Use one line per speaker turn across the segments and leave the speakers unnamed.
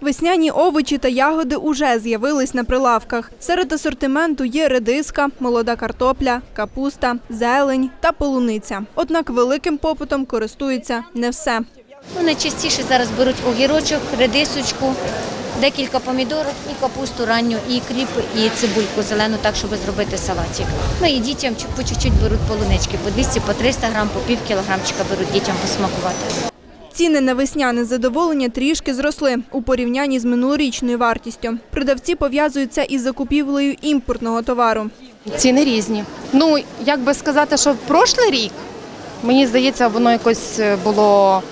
Весняні овочі та ягоди уже з'явились на прилавках. Серед асортименту є редиска, молода картопля, капуста, зелень та полуниця. Однак великим попитом користується не все.
Ну, найчастіше зараз беруть огірочок, редисочку, декілька помідорок і капусту ранню, і кріп, і цибульку зелену, так, щоб зробити салатик. Ну і дітям по чуть-чуть беруть полунички, по 200, по 300 грам, по пів кілограмчика беруть дітям посмакувати.
Ціни на весняне задоволення трішки зросли у порівнянні з минулорічною вартістю. Продавці пов'язують це із закупівлею імпортного товару.
Ціни різні. Ну, як би сказати, що в прошлий рік, мені здається, воно якось е, було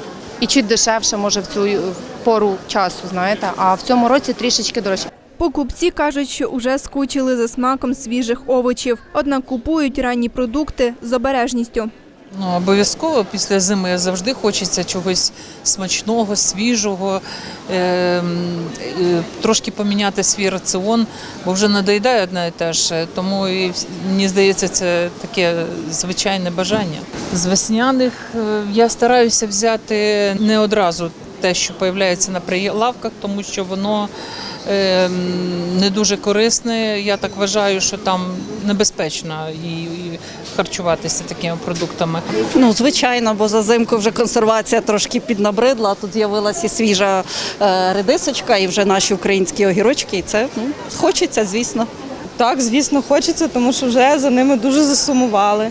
і чуть дешевше, може, в цю е, пору часу, знаєте, а в цьому році трішечки дорожче.
Покупці кажуть, що уже скучили за смаком свіжих овочів, однак купують ранні продукти з обережністю.
Ну, обов'язково після зими завжди хочеться чогось смачного, свіжого, е, е, трошки поміняти свій раціон, бо вже надоїдає одне і те ж. Тому і мені здається, це таке звичайне бажання. З весняних е, я стараюся взяти не одразу те, що з'являється на прилавках, тому що воно е, не дуже корисне. Я так вважаю, що там небезпечно і, і харчуватися такими продуктами.
Ну, звичайно, бо за зимку вже консервація трошки піднабридла. Тут з'явилася свіжа е, редисочка, і вже наші українські огірочки. І це ну, хочеться, звісно.
Так, звісно, хочеться, тому що вже за ними дуже засумували.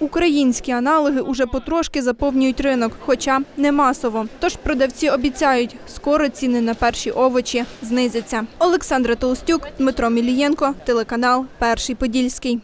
Українські аналоги уже потрошки заповнюють ринок, хоча не масово. Тож продавці обіцяють, скоро ціни на перші овочі знизяться. Олександра Толстюк, Дмитро Мілієнко, телеканал Перший Подільський.